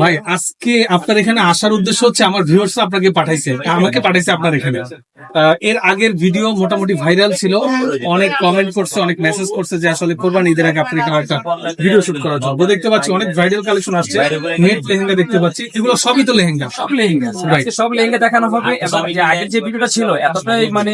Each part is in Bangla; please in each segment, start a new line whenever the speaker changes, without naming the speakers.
ভাই আজকে আপনার এখানে আসার উদ্দেশ্য হচ্ছে আমার ভিউয়ার্স আপনাকে পাঠাইছে। আমাকে পাঠাইছে আপনার এখানে। এর আগের ভিডিও মোটামুটি ভাইরাল ছিল। অনেক কমেন্ট করছে অনেক মেসেজ করছে যে আসলে কোরবানি ঈদের আগে আপনি এখানে একটা ভিডিও শুট করার জন্য। দেখতে পাচ্ছি অনেক ব্রাইডাল কালেকশন আসছে। নেট লেহেঙ্গা দেখতে পাচ্ছি। এগুলো সবই তো লেহেঙ্গা।
সব লেহেঙ্গা. সব লেহেঙ্গা দেখানো হবে। এবং আগের যে ভিডিওটা ছিল এতটাই মানে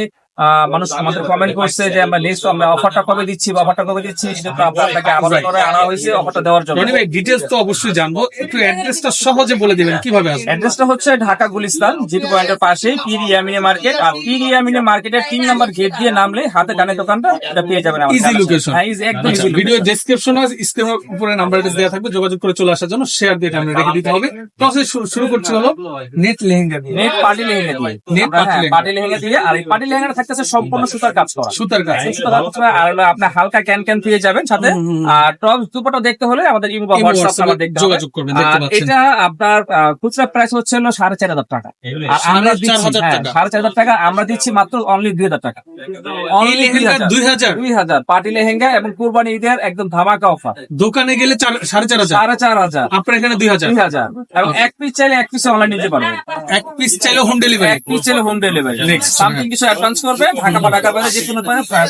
মানুষ আমাদের কমেন্ট করছে যে আমরা নেক্সট আমরা অফারটা কবে দিচ্ছি বা অফারটা কবে দিচ্ছি সেটা আপনাকে আবার করে আনা হয়েছে অফারটা দেওয়ার জন্য।
ভাই ডিটেলস তো অবশ্যই জানব। একটু অ্যাড্রেসটা সহজে বলে দিবেন কীভাবে আসবে?
অ্যাড্রেসটা হচ্ছে ঢাকা গুলিস্তান জিটু পয়েন্টের পাশে পির ইয়ামিনে মার্কেট আর পির ইয়ামিনে মার্কেটের তিন নম্বর গেট দিয়ে নামলে হাতে ডানের দোকানটা এটা পেয়ে যাবেন আমাদের
ইজি লোকেশন
হ্যাঁ ইজি একদম easy
ভিডিও। ডেসক্রিপশনে স্ক্রিনের উপরে নাম্বার দেওয়া থাকবে যোগাযোগ করে চলে আসার জন্য শেয়ার দিয়ে আমরা রেখে দিতে হবে। প্রসেস শুরু করছি হলো নেট লেহেঙ্গা দিয়ে।
নেট পার্টি লেহেঙ্গা দিয়ে।
নেট
হ্যাঁ,
পার্টি
পার্টি লেহেঙ্গা দিয়ে আর এই পার্টি লেহেঙ্গাটা থাকতেছে সম্পূর্ণ সুতার কাজ করা।
সুতার
কাজ। করা, আর আপনার হালকা ক্যান ক্যান পেয়ে যাবেন সাথে। আর টপ দুপাটা দেখতে হলে আমাদের ইমো বা হোয়াটসঅ্যাপ নাম্বার দেখতে
যোগাযোগ করবেন, দেখতে পাচ্ছেন।
এটা আপনার খুচরা প্রাইস হচ্ছে হলো সাড়ে চার হাজার টাকা। আর আমরা দিচ্ছি হ্যাঁ,
টাকা।
সাড়ে চার হাজার টাকা আমরা দিচ্ছি মাত্র অনলি দুই হাজার টাকা। অনলি
দুই হাজার।
দুই হাজার। পার্টি লেহেঙ্গা এবং কুরবানি ঈদের একদম ধামাকা অফার
দোকানে গেলে সাড়ে চার হাজার।
সাড়ে চার হাজার।
আপনার এখানে দুই হাজার।
দুই হাজার। এবং এক পিস চাইলে এক পিস অনলাইন নিতে পারবেন।
এক পিস চাইলে হোম ডেলিভারি
এক পিস চাইলে হোম ডেলিভারি. সামথিং কিছু অ্যাডভান্স করবে ঢাকা বা ঢাকা বাইরে যে কোনো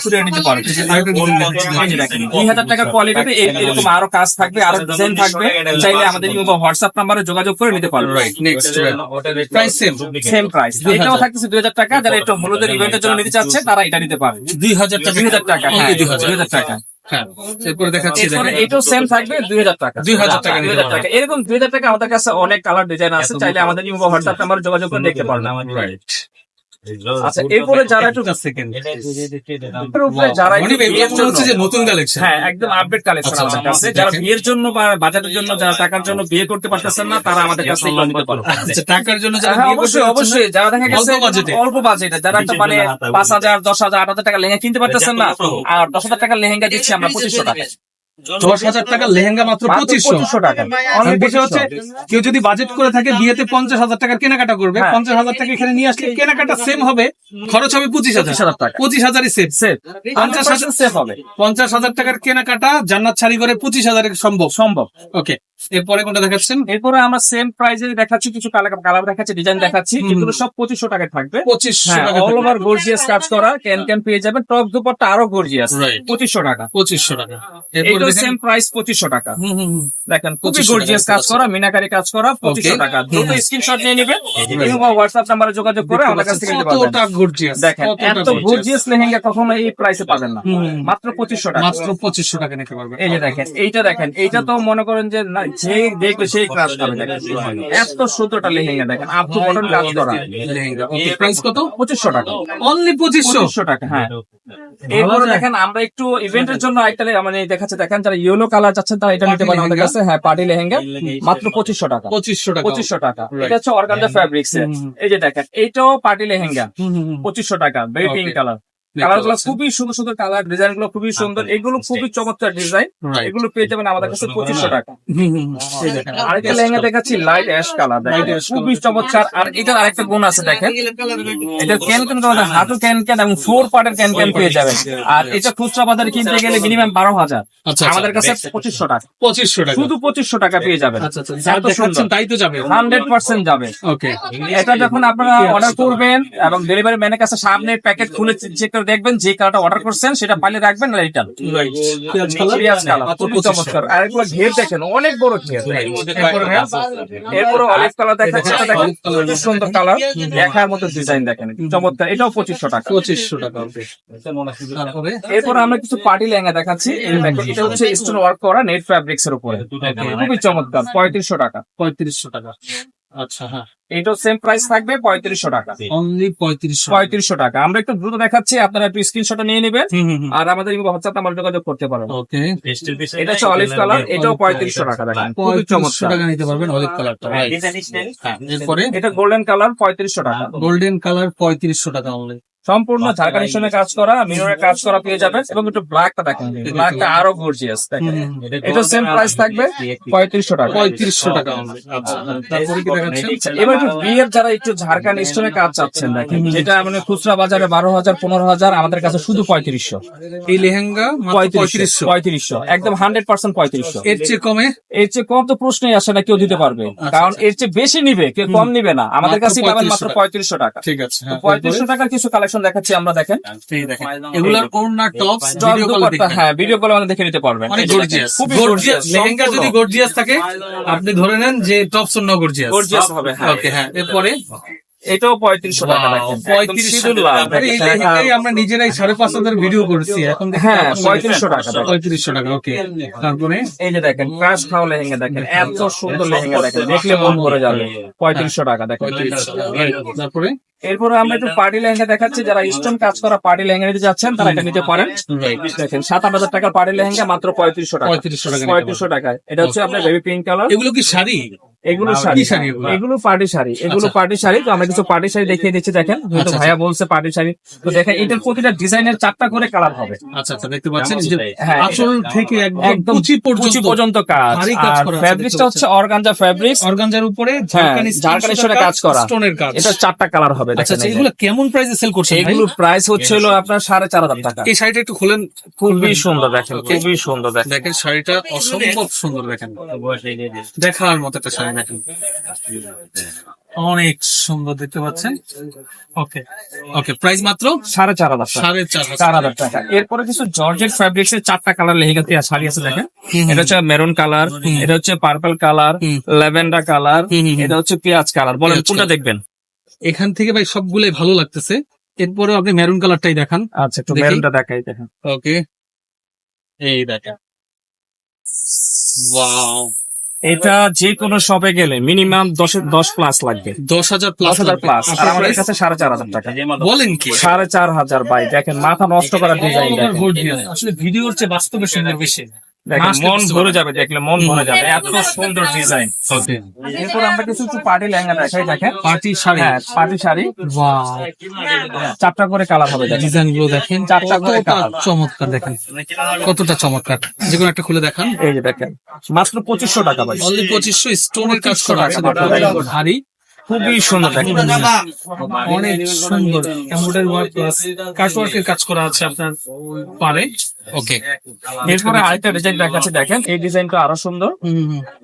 কুরিয়ার নিতে পারবে এই যে দেখেন, দুই হাজার কোয়ালিটিতে এরকম আরও কাজ থাকবে আরও ডিজাইন থাকবে চাইলে আমাদের হোয়াটসঅ্যাপ নাম্বারে যোগাযোগ করে নিতে পারবে
প্রাইস সেম
সেম প্রাইস এটাও থাকতেছে দুই হাজার টাকা যারা একটু হলুদের ইভেন্টের জন্য নিতে চাচ্ছে তারা এটা নিতে পারে
দুই হাজার টাকা
দুই হাজার টাকা হ্যাঁ
দুই হাজার
টাকা
হ্যাঁ এরপরে দেখাচ্ছি
এটাও সেম থাকবে দুই হাজার টাকা
2000 টাকা
দুই হাজার টাকা এরকম দুই হাজার টাকা আমাদের কাছে অনেক কালার ডিজাইন আছে চাইলে আমাদের ইমো হোয়াটসঅ্যাপ নাম্বারে যোগাযোগ করে দেখতে পারেন. আচ্ছা এরপরে যারা একটু উপরে যারা বিয়ের
মনে
জন্য
হচ্ছে যে নতুন কালেকশন
হ্যাঁ একদম আপডেট কালেকশন
আচ্ছা,
আমাদের
আচ্ছা,
কাছে। যারা বিয়ের জন্য বা বাজারের জন্য যারা টাকার জন্য বিয়ে করতে পারতেছেন না তারা আমাদের কাছে নিতে পারবে
আচ্ছা টাকার জন্য যারা
হ্যাঁ
বিয়ে করতে
অবশ্যই অবশ্যই। যারা দেখা গেছে
অল্প বাজেটে।
অল্প বাজেটে যারা একটা মানে পাঁচ হাজার দশ হাজার আট হাজার টাকা লেহেঙ্গা কিনতে পারতেছেন না আর দশ হাজার টাকা লেহেঙ্গা দিচ্ছি আমরা পঁচিশশো টাকা
দশ হাজার টাকা লেহেঙ্গা মাত্র পঁচিশশো।
টাকা।
হচ্ছে কেউ যদি বাজেট করে থাকে বিয়েতে পঞ্চাশ হাজার টাকার কেনাকাটা করবে
হ্যাঁ।
পঞ্চাশ হাজার টাকা এখানে নিয়ে আসলে কেনাকাটা সেম হবে খরচ হবে পঁচিশ হাজার।
হাজার টাকা।
পঁচিশ হাজারই সেভ
সেফ
পঞ্চাশ হাজার
সেফ হবে।
পঞ্চাশ হাজার টাকার কেনাকাটা জান্নাত ছাড়ি করে পঁচিশ হাজারে সম্ভব।
সম্ভব।
ওকে এরপরে কোনটা দেখাচ্ছেন?
এরপরে আমরা সেম প্রাইজে দেখাচ্ছি কিছু কালার কালার দেখাচ্ছি ডিজাইন দেখাচ্ছি। এগুলো সব পঁচিশশো টাকায় থাকবে।
পঁচিশশো টাকা
অল ওভার গর্জিয়াস কাজ করা ক্যান ক্যান পেয়ে যাবেন টপ দুপাট্টা আরও গর্জিয়াস পঁচিশশো টাকা।
পঁচিশশো টাকা। এরপরে
সেম প্রাইস পঁচিশশো টাকা। দেখেন খুবই গর্জিয়াস কাজ করা মিনাকারি কাজ করা পঁচিশশো টাকা। দ্রুত স্ক্রিনশট নিয়ে নেবেন এবং হোয়াটসঅ্যাপ নাম্বারে যোগাযোগ করে আমাদের কাছ থেকে নিতে পারবেন।
গর্জিয়াস
দেখেন এত গর্জিয়াস লেহেঙ্গা কখনো এই প্রাইসে পাবেন না। মাত্র পঁচিশশো টাকা।
মাত্র পঁচিশশো টাকা নিতে পারবে
এই যে দেখেন এইটা দেখেন এইটা তো মনে করেন যে না যে দেখবে সেই এত সুন্দরটা লেহেঙ্গা দেখেন আপ টু বটন কাজ করা।
লেহেঙ্গা। প্রাইস কত?
পঁচিশশো টাকা।
অনলি পঁচিশশো।
টাকা হ্যাঁ। এরপরে দেখেন আমরা একটু ইভেন্টের জন্য একটা মানে দেখাচ্ছে দেখেন যারা ইয়েলো কালার চাচ্ছেন তারা এটা নিতে পারেন আমাদের কাছে। হ্যাঁ পার্টি লেহেঙ্গা। মাত্র পঁচিশশো টাকা।
পঁচিশশো টাকা।
পঁচিশশো টাকা। এটা হচ্ছে অর্গানজা ফ্যাব্রিক্স এই যে দেখেন এইটাও পার্টি লেহেঙ্গা। পঁচিশশো টাকা
Okay.
পিঙ্ক কালার
কালারগুলো
খুবই সুন্দর সুন্দর কালার ডিজাইনগুলো খুবই সুন্দর। এগুলো খুবই চমৎকার ডিজাইন এগুলো পেয়ে যাবেন আমাদের কাছে পঁচিশশো টাকা। আরেকটা লেহেঙ্গা দেখাচ্ছি লাইট অ্যাশ কালার খুবই চমৎকার। আর এটার আরেকটা গুণ আছে দেখেন। এটা ক্যান ক্যান হাঁটু ক্যান ক্যান এবং ফোর পার্টের ক্যান ক্যান পেয়ে যাবেন। আর এটা খুচরা বাজারে কিনতে গেলে মিনিমাম বারো হাজার।
আচ্ছা,
আমাদের কাছে পঁচিশশো টাকা।
পঁচিশশো টাকা।
শুধু পঁচিশশো টাকা পেয়ে যাবেন।
আচ্ছা আচ্ছা তাই তো যাবে।
হান্ড্রেড পার্সেন্ট যাবে।
ওকে
এটা যখন আপনারা অর্ডার করবেন এবং ডেলিভারি ম্যানের কাছে সামনে প্যাকেট খুলে চেক করে দেখবেন যে কালারটা অর্ডার করছেন সেটা পাইলে রাখবেন না রিটার্ন
পেঁয়াজ কালার
পেঁয়াজ কালার
মাত্র
খুবই চমৎকার। আর এগুলো ঘের দেখেন অনেক বড় ঘের। এরপরে অলিভ কালার এটা দেখেন খুব সুন্দর কালার দেখার মতো ডিজাইন দেখেন। চমৎকার। এটাও পঁচিশশো টাকা।
পঁচিশশো টাকা
এরপর আমরা কিছু পার্টি লেহেঙ্গা দেখাচ্ছি। এটা হচ্ছে স্টোন ওয়ার্ক করা নেট ফ্যাব্রিক্স এর উপরে। খুবই চমৎকার। পঁয়ত্রিশশো টাকা।
পঁয়ত্রিশশো টাকা। আচ্ছা হ্যাঁ।
এটাও সেম প্রাইস থাকবে পঁয়ত্রিশশো টাকা।
অনলি পঁয়ত্রিশশো।
পঁয়ত্রিশশো টাকা। আমরা একটু দ্রুত দেখাচ্ছি আপনারা একটু স্ক্রিনশট নিয়ে নেবেন। আর আমাদের হোয়াটসঅ্যাপ নাম্বার যোগাযোগ করতে পারেন।
ওকে
এটা হচ্ছে অলিভ কালার এটাও পঁয়ত্রিশশো টাকা দেখেন। খুবই চমৎকার।
টাকা নিতে পারবেন অলিভ কালারটা হ্যাঁ এরপরে?
এটা গোল্ডেন কালার পঁয়ত্রিশশো টাকা।
গোল্ডেন কালার পঁয়ত্রিশশো টাকা অনলি
সম্পূর্ণ ঝাড়খানি সঙ্গে কাজ করা মিররের কাজ করা পেয়ে যাবেন এবং একটু ব্ল্যাকটা দেখেন। ব্ল্যাকটা আরও গর্জিয়াস দেখেন। এটা সেম প্রাইস থাকবে পঁয়ত্রিশশো টাকা।
পঁয়ত্রিশশো টাকা। আচ্ছা তারপরে কি দেখাচ্ছেন?
আচ্ছা, এবার একটু বিয়ের যারা একটু ঝাড়খান্ড স্টোনে কাজ চাচ্ছেন দেখেন। যেটা মানে খুচরা বাজারে বারো হাজার পনেরো হাজার আমাদের কাছে শুধু পঁয়ত্রিশশো।
এই লেহেঙ্গা
পঁয়ত্রিশশো পঁয়ত্রিশশো। একদম হান্ড্রেড পার্সেন্ট পঁয়ত্রিশশো।
এর চেয়ে কমে?
এর চেয়ে কম তো প্রশ্নই আসে না কেউ দিতে পারবে। কারণ এর চেয়ে বেশি নিবে কেউ কম নিবে না। আমাদের কাছে পাবেন মাত্র পঁয়ত্রিশশো টাকা।
ঠিক আছে হ্যাঁ।
পঁয়ত্রিশশো টাকার কিছু কালেকশন দেখাচ্ছি আমরা দেখেন।
এগুলোর দেখেন। এগুলার ওড়না টপস ভিডিও কল
দুপাট্টা, হ্যাঁ ভিডিও কল আমাদের দেখে নিতে পারবেন।
অনেক গর্জিয়াস
খুব
গর্জিয়াস লেহেঙ্গা যদি গর্জিয়াস থাকে আপনি ধরে নেন যে টপস অন্য গর্জিয়াস
গর্জিয়াস হবে হ্যাঁ।
ওকে হ্যাঁ এরপরে
এটাও পঁয়ত্রিশশো টাকা দেখেন
পঁয়ত্রিশ
সিঁদুর লাল
আরে এই
দেখেন।
লেহেঙ্গাই আমরা নিজেরাই সাড়ে পাঁচ হাজার ভিডিও করেছি এখন
হ্যাঁ, 3500 টাকা
পঁয়ত্রিশশো টাকা ওকে তারপরে?
এই যে দেখেন ক্রাশ খাও লেহেঙ্গা দেখেন এত সুন্দর লেহেঙ্গা দেখেন দেখলে মন ভরে যাবে। পঁয়ত্রিশশো টাকা দেখেন।
পঁয়ত্রিশশো তারপরে?
এরপরে আমরা একটু পার্টি লেহেঙ্গা দেখাচ্ছি যারা স্টোন কাজ করা পার্টি লেহেঙ্গা নিতে যাচ্ছেন তারা এটা নিতে পারেন। দেখেন সাত আট হাজার টাকার পার্টি লেহেঙ্গা মাত্র পঁয়ত্রিশশো টাকা।
পঁয়ত্রিশশো টাকা
পঁয়ত্রিশশো টাকায়। এটা হচ্ছে আপনার বেবি পিঙ্ক কালার
এগুলো কি শাড়ি?
এগুলো শাড়ি।
শাড়ি এগুলো?
পার্টি শাড়ি এগুলো
আচ্ছা।
পার্টি শাড়ি তো আমরা কিছু পার্টি শাড়ি দেখিয়ে দিচ্ছি দেখেন। যেহেতু
আচ্ছা,
ভাইয়া বলছে পার্টি শাড়ি তো দেখেন এটার প্রতিটা ডিজাইনের চারটা করে কালার হবে।
আচ্ছা আচ্ছা দেখতে পাচ্ছেন
হ্যাঁ,
আঁচল থেকে একদম কুচি পর্যন্ত
কাজ। আর ফ্যাব্রিক্সটা হচ্ছে অর্গানজা ফ্যাব্রিক্স
অর্গানজার উপরে
হ্যাঁ, কাজ করা।
স্টোনের কাজ।
এটা চারটা কালার হবে
আচ্ছা
দেখেন
আচ্ছা এগুলো কেমন প্রাইসে সেল করছেন ভাই?
এগুলো প্রাইস হচ্ছে হলো আপনার সাড়ে চার হাজার টাকা।
এই শাড়িটা একটু খুলেন।
খুবই সুন্দর দেখেন খুবই সুন্দর দেখেন।
দেখেন শাড়িটা অসম্ভব সুন্দর দেখেন। দেখার মতো একটা শাড়ি। অনেক সুন্দর দেখতে পাচ্ছেন। ওকে ওকে প্রাইস মাত্র
সাড়ে চার হাজার
সাড়ে চার
চার হাজার টাকা। এরপরে কিছু জর্জেট ফ্যাব্রিক্স এর চারটা কালার লেহেঙ্গা দিয়ে শাড়ি আছে দেখেন। এটা হচ্ছে মেরুন কালার এটা হচ্ছে পার্পল কালার ল্যাভেন্ডার কালার। এটা হচ্ছে পেঁয়াজ কালার বলেন কোনটা দেখবেন?
এখান থেকে ভাই সবগুলোই ভালো লাগতেছে। এরপরে আপনি মেরুন কালারটাই দেখান।
আচ্ছা একটু। মেরুনটা দেখাই দেখেন।
ওকে। এই দেখেন। ওয়াও।
এটা যে কোনো শপে গেলে মিনিমাম দশ দশ প্লাস লাগবে।
দশ হাজার প্লাস
হাজার প্লাস আর আমাদের কাছে সাড়ে চার হাজার টাকা।
বলেন কি?
সাড়ে চার হাজার বাই দেখেন মাথা নষ্ট করার ডিজাইন
আসলে ভিডিওর চেয়ে বাস্তবে সুন্দর বেশি।
মন ভরে যাবে দেখলে মন ভরে যাবে। এত সুন্দর ডিজাইন এরপর আমরা কিছু পার্টি লেহেঙ্গা দেখাই দেখেন।
পার্টি শাড়ি।
হ্যাঁ পার্টি শাড়ি। চারটা করে কালার হবে
ডিজাইনগুলো দেখেন।
চারটা করে colour।
চমৎকার দেখেন। কতটা চমৎকার। যে কোনো একটা খুলে দেখান।
এই যে দেখেন মাত্র পঁচিশশো টাকা ভাই।
অনলি পঁচিশশো স্টোনের কাজ করা আছে।
টাকা। খুবই সুন্দর
অনেক সুন্দর। এমব্রয়ডারি ওয়ার্ক প্লাস কাট কাজ করা আছে আপনার পারে। ওকে
এরপরে আরেকটা ডিজাইন দেখাচ্ছে দেখেন। এই ডিজাইনটা আরও সুন্দর।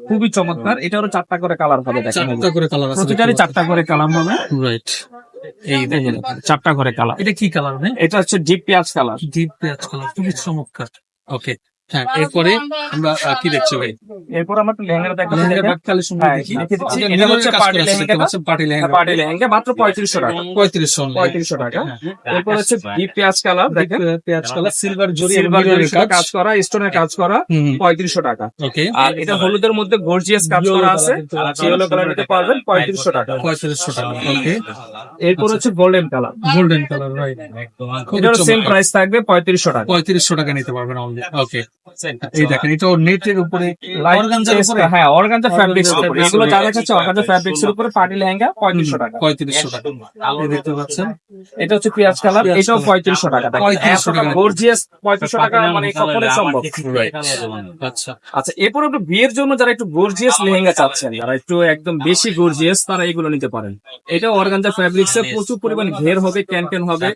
খুবই চমৎকার। এটারও চারটা করে কালার হবে দেখেন।
চারটা করে কালার আছে
প্রতিটারই চারটা করে কালার হবে।
রাইট এই দেখেন
দেখেন, চারটা করে কালার
এটা কি কালার নেই
এটা হচ্ছে ডিপ পেঁয়াজ কালার
ডিপ পেঁয়াজ কালার খুবই চমৎকার। ওকে হ্যাঁ এরপরে আমরা কি দেখছি ভাই?
এরপর আমরা একটু লেহেঙ্গা দেখাচ্ছি
লেহেঙ্গা কালেকশন
হ্যাঁ,
দেখি। এটা
এটা
হচ্ছে
হচ্ছে
party lehenga
lehenga.
Party lehenga.
Party lehenga মাত্র পঁয়ত্রিশশো টাকা।
পঁয়ত্রিশশো
পঁয়ত্রিশশো টাকা। এরপর হচ্ছে ডিপ পেঁয়াজ কালার দেখেন।
পেঁয়াজ কালার সিলভার জরি
সিলভার কাজ করা স্টোনের কাজ করা পঁয়ত্রিশশো টাকা।
ওকে
আর এটা হলুদের মধ্যে গর্জিয়াস কাজ করা আছে। ইয়েলো কালার নিতে পারবেন পঁয়ত্রিশশো টাকা।
পঁয়ত্রিশশো টাকা ওকে
এরপর হচ্ছে golden colour
golden colour right
এটার সেম প্রাইস থাকবে পঁয়ত্রিশশো টাকা।
পঁয়ত্রিশশো টাকা নিতে পারবেন অনলি ওকে এই দেখেন এটা
হ্যাঁ, লেহেঙ্গা এটা হচ্ছে
আচ্ছা,
এরপর একটু বিয়ের জন্য যারা একটু গর্জিয়াস লেহেঙ্গা চাচ্ছেন যারা একটু একদম বেশি গর্জিয়াস তারা এগুলো নিতে পারেন। এটা অর্গানজা ফ্যাব্রিক্স এর প্রচুর পরিমাণে ঘের হবে ক্যান ক্যান হবে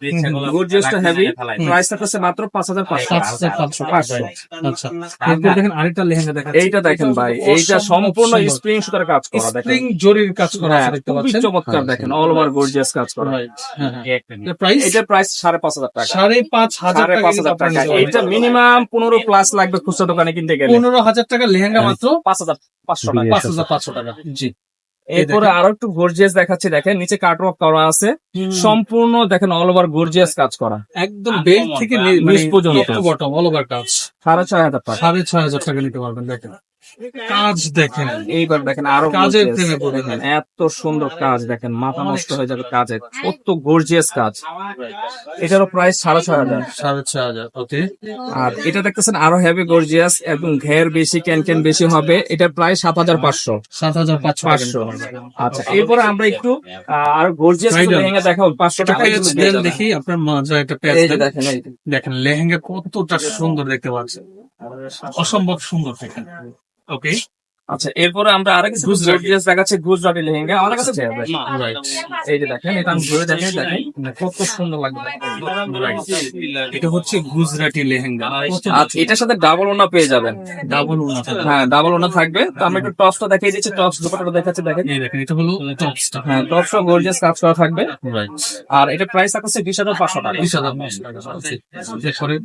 গর্জিয়াসটা হেভি প্রাইস মাত্র পাঁচ হাজার পাঁচশো।
আচ্ছা। এরপর দেখেন আরেকটা লেহেঙ্গা দেখা
এইটা দেখেন ভাই এইটা সম্পূর্ণ স্প্রিং সুতার কাজ করা
স্প্রিং জরির কাজ করা
হ্যাঁ,
আছে দেখতে পাচ্ছেন।
চমৎকার দেখেন অল ওভার গর্জিয়াস কাজ করা।
প্রাইস
এটার প্রাইস সাড়ে পাঁচ হাজার টাকা।
সাড়ে পাঁচ হাজার
পাঁচ হাজার টাকা। এইটা মিনিমাম পনেরো প্লাস লাগবে খুচরা দোকানে কিনতে গেলে।
পনেরো হাজার টাকা লেহেঙ্গা মাত্র
পাঁচ হাজার পাঁচশো টাকা।
পাঁচ হাজার পাঁচশো টাকা জি।
এরপরে আরও একটু গর্জিয়াস দেখাচ্ছি দেখেন নিচে কাটওয়ার্ক করা আছে। সম্পূর্ণ দেখেন অল ওভার গর্জিয়াস কাজ করা।
একদম বেল থেকে
নিচ পর্যন্ত।
অল ওভার কাজ।
সাড়ে ছয় হাজার টাকা।
সাড়ে ছয় হাজার টাকা নিতে পারবেন দেখেন। কাজ দেখেন।
এইবার দেখেন আরও
কাজের প্রেমে পড়ে
দেখেন এত সুন্দর কাজ দেখেন মাথা নষ্ট হয়ে যাবে কাজের। কত গর্জিয়াস কাজ। এটারও প্রাইস সাড়ে ছয় হাজার।
সাড়ে ছয় হাজার ওকে
আর এটা দেখতেছেন আরও হেভি গর্জিয়াস এবং ঘের বেশি ক্যান ক্যান বেশি হবে। এটার প্রাইস সাত হাজার পাঁচশো।
সাত হাজার পাঁচশো
পাঁচশো। আচ্ছা এরপরে আমরা একটু আরও গর্জিয়াস। লেহেঙ্গা দেখাবো পাঁচশো টাকা।
দেখি আপনার মজা দেন।
দেখেন
দেখেন লেহেঙ্গা কতটা সুন্দর দেখতে পাচ্ছেন। অসম্ভব সুন্দর দেখেন। ওকে
আচ্ছা এরপরে আমরা আরেকটা গর্জিয়াস দেখাচ্ছি গুজরাটি লেহেঙ্গা। আমাদের কাছে এই যে দেখেন এটা আমি ধরে দেখেন। দেখেন কত সুন্দর লাগবে
এটা হচ্ছে গুজরাটি লেহেঙ্গা।
আচ্ছা এটার সাথে ডাবল ওনা পেয়ে যাবেন।
ডাবল ওনা
হ্যাঁ ডাবল ওনা থাকবে। তো আমরা একটু টপসটা দেখিয়ে দিচ্ছি টপস দুপাটা দেখাচ্ছি দেখেন।
এই দেখেন এটা হলো টপসটা
হ্যাঁ টপসটা গর্জিয়াস কাজ করা থাকবে। আর এটা প্রাইস থাকছে বিশ হাজার পাঁচশো টাকা।
বিশ হাজার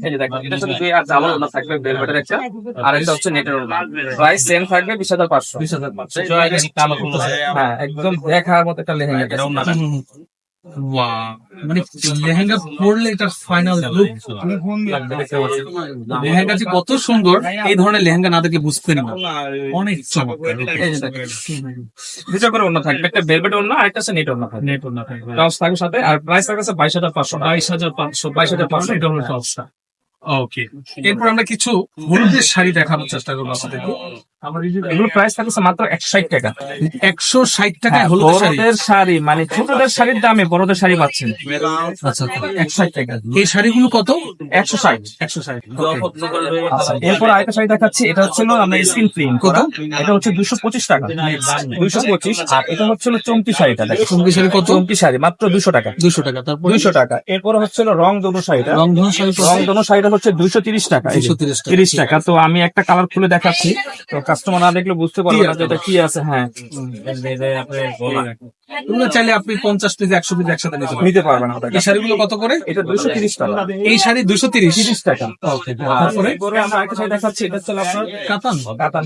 এই যে দেখেন দুই আর ডাবল ওনা থাকবে বেলভেটের একটা। আর এটা হচ্ছে নেটের ওনা প্রাইস সেম থাকবে বিশ হাজার পাঁচশো।
বিশ হাজার পাঁচশো।
হ্যাঁ একদম দেখার মতো একটা লেহেঙ্গা
মানে লেহেঙ্গা পরলে এটার ফাইনাল লুক লেহেঙ্গা যে কত সুন্দর এই ধরনের লেহেঙ্গা না দেখলে বুঝতেন না। অনেক চমৎকার
দুটো করে অন্য থাকবে একটা ভেলভেট অন্য আর একটা নেট অন্য থাকবে।
নেট না থাকবে।
টপস থাকবে সাথে আর প্রাইস থাকবে বাইশ হাজার পাঁচশো
বাইশ হাজার পাঁচশো
বাইশ হাজার পাঁচশো
এটা হলো টপসটা ওকে এরপর আমরা কিছু হলুদের শাড়ি দেখানোর চেষ্টা করব আপনাদেরকে।
এগুলো প্রাইস থাকছে মাত্র একশো ষাট টাকা।
একশো ষাট টাকায়
হ্যাঁ,
শাড়ি।
বড়দের শাড়ি মানে ছোটদের শাড়ির দামে বড়দের শাড়ি পাচ্ছেন।
আচ্ছা
একশো ষাট টাকা।
এই শাড়িগুলো কত?
একশো ষাট
একশো ষাট।
আচ্ছা এরপর আরেকটা শাড়ি দেখাচ্ছি এটা হচ্ছে আমরা স্ক্রিন প্রিন্ট
কত?
এটা হচ্ছে দুশো পঁচিশ টাকা। দুশো পঁচিশ। আর এটা হচ্ছে চমকি শাড়িটা দেখেন
শাড়ি কত?
চমকি শাড়ি মাত্র দুশো টাকা।
দুশো টাকা তারপর?
দুইশো টাকা। এরপরে হচ্ছে রং দোনো শাড়িটা।
রংধনু শাড়ি
রং দোনো শাড়িটা হচ্ছে দুইশো তিরিশ টাকা
230 টাকা।
তিরিশ টাকা। তো আমি একটা কালার খুলে দেখাচ্ছি। তো কাস্টমার না দেখলে বুঝতে পারবে না যে এটা কি আছে হ্যাঁ।
এগুলো চাইলে আপনি পঞ্চাশ পিস একশো পিস একসাথে নিতে
নিতে পারবেন না
এই শাড়িগুলো কত করে?
এটা দুইশো তিরিশ টাকা।
এই শাড়ি দুশো তিরিশ।
তিরিশ টাকা।
তারপরে?
দেখাচ্ছি এটা হচ্ছে আপনার
কাতান।
কাতান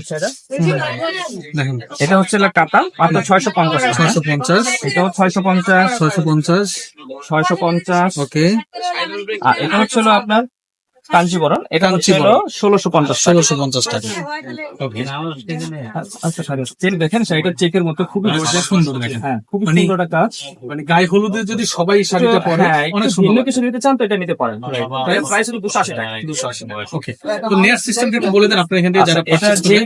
দেখেন
এটা হচ্ছে কাতান মাত্র ছয়শো পঞ্চাশ
ছয়শো পঞ্চাশ।
এটাও ছয়শো পঞ্চাশ।
ছয়শো পঞ্চাশ।
ছয়শো পঞ্চাশ।
ওকে।
আর এটা হচ্ছে আপনার কাঞ্জিবরণ এটা হচ্ছে হলো ষোলোশো পঞ্চাশ
ষোলোশো পঞ্চাশ টাকা।
আচ্ছা শাড়ি চেক দেখেন শাড়িটা চেকের মতো খুবই
সুন্দর দেখেন।
হ্যাঁ খুবই
মানে-
সুন্দর একটা কাজ
মানে গায়ে হলুদে যদি সবাই শাড়িটা পরে
হ্যাঁ
অনেক সুন্দর
কিছু নিতে চান তো এটা নিতে পারেন। প্রাইস হলো দুশো আশি টাকা।
দুশো আশি ওকে। তো নেয়ার সিস্টেমটা একটু বলে দেন আপনার এখান থেকে যারা
আচ্ছা, এটা যে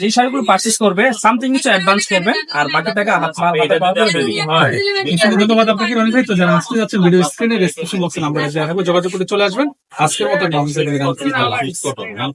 যে শাড়িগুলো পারচেস করবে সামথিং কিছু অ্যাডভান্স করবে আর বাকি টাকা হাত।
হয়। ধন্যবাদ আপনাকে রনি ভাই তো যারা আসতে যাচ্ছেন ভিডিও স্ক্রিনে ডেসক্রিপশন বক্সে নাম্বার দেওয়া থাকবে যোগাযোগ করে চলে আসবেন। আজকের মতো Yeah.